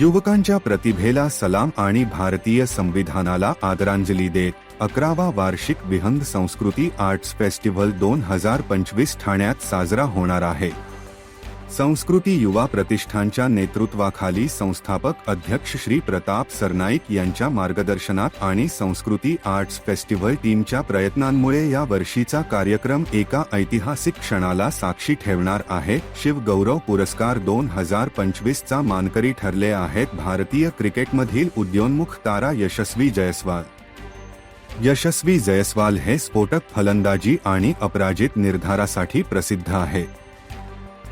युवकांच्या प्रतिभेला सलाम आणि भारतीय संविधानाला आदरांजली देत अकरावा वार्षिक विहंग संस्कृती आर्ट्स फेस्टिव्हल दोन हजार पंचवीस ठाण्यात साजरा होणार आहे. संस्कृती युवा प्रतिष्ठानच्या नेतृत्वाखाली संस्थापक अध्यक्ष श्री प्रताप सरनाईक यांच्या मार्गदर्शनात आणि संस्कृती आर्ट्स फेस्टिव्हल टीमच्या प्रयत्नांमुळे या वर्षीचा कार्यक्रम एका ऐतिहासिक क्षणाला साक्षी ठेवणार आहे. शिवगौरव पुरस्कार दोन हजार पंचवीस चा मानकरी ठरले आहेत. भारतीय क्रिकेटमधील उद्योन्मुख तारा यशस्वी जयस्वाल. यशस्वी जयस्वाल हे स्फोटक फलंदाजी आणि अपराजित निर्धारासाठी प्रसिद्ध आहे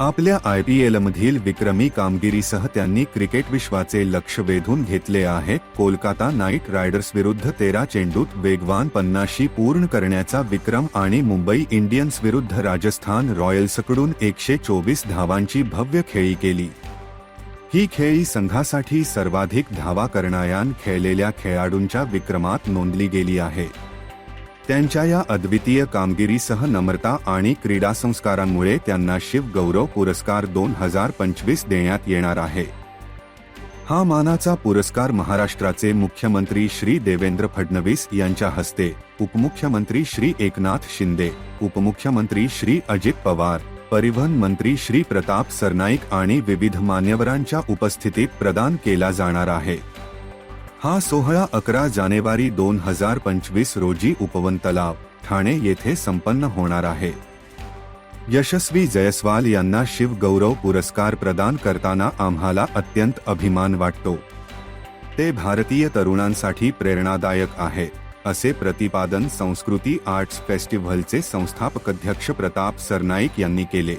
आपल्या आय पी एल मधील विक्रमी कामगिरीसह त्यांनी क्रिकेट विश्वाचे लक्ष वेधून घेतले आहे. कोलकाता नाईट रायडर्स विरुद्ध तेरा चेंडूत वेगवान पन्नाशी पूर्ण करण्याचा विक्रम आणि मुंबई इंडियन्स विरुद्ध राजस्थान रॉयल्सकडून एकशे चोवीस धावांची भव्य खेळी केली. ही खेळी संघासाठी सर्वाधिक धावा करणाऱ्यान खेळलेल्या खेळाडूंच्या विक्रमात नोंदली गेली आहे. त्यांच्या या अद्वितीय कामगिरीसह नम्रता आणि क्रीडा संस्कारांमुळे त्यांना शिव गौरव पुरस्कार दोन हजार पंचवीस देण्यात येणार आहे. हा मानाचा पुरस्कार महाराष्ट्राचे मुख्यमंत्री श्री देवेंद्र फडणवीस यांच्या हस्ते उपमुख्यमंत्री श्री एकनाथ शिंदे उपमुख्यमंत्री श्री अजित पवार परिवहन मंत्री श्री प्रताप सरनाईक आणि विविध मान्यवरांच्या उपस्थितीत प्रदान केला जाणार आहे. हा सोहळा अकरा जानेवारी दोन हजार पंचवीस रोजी उपवन तलाव ठाणे येथे संपन्न होणार आहे. यशस्वी जयस्वाल यांना शिवगौरव पुरस्कार प्रदान करताना आम्हाला अत्यंत अभिमान वाटतो. ते भारतीय तरुणांसाठी प्रेरणादायक आहे असे प्रतिपादन संस्कृती आर्ट्स फेस्टिव्हलचे संस्थापक अध्यक्ष प्रताप सरनाईक यांनी केले.